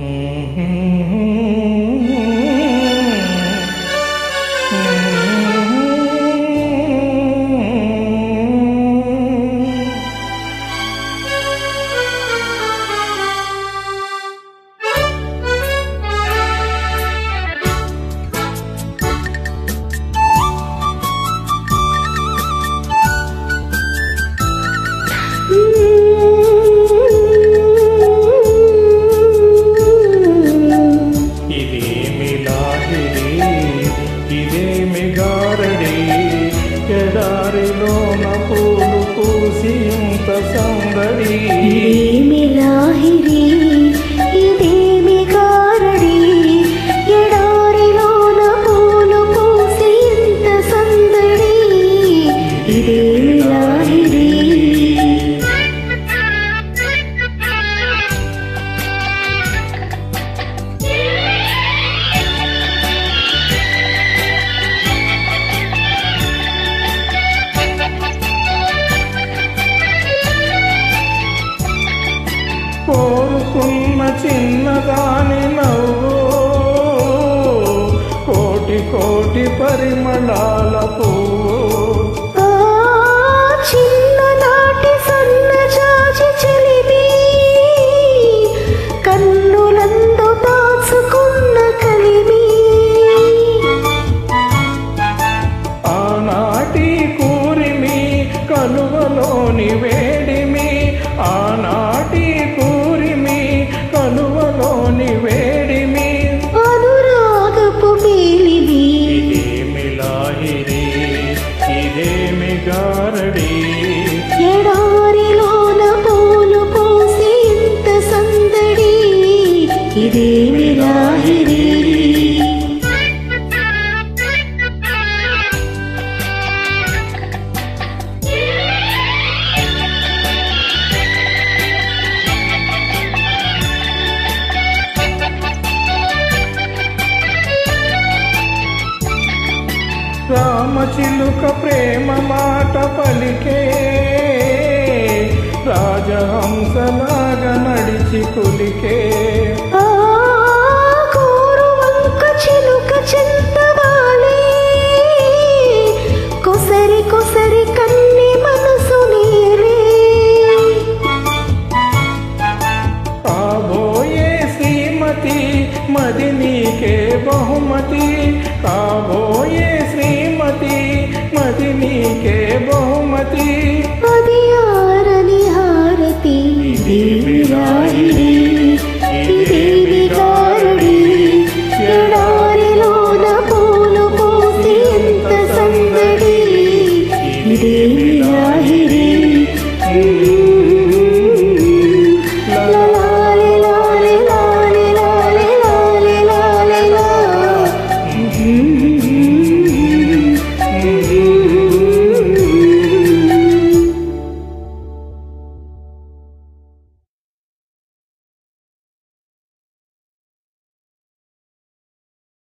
Mm-hmm. ఎడారిలోన పూలు పూసి ఇంత సందడి. కోరుకున్న చిన్నదాని నవ్వు. కోటి కోటి పరిమళాల పువ్వు. గారడి. ఎడారిలోన పూలు పోసి ఇంత సందడి. ఇదే రామచిలుక ప్రేమ మాట పలికే రాజహంసలాగా నడిచి కులికే. మది నీకే బహుమతి. కాబోయే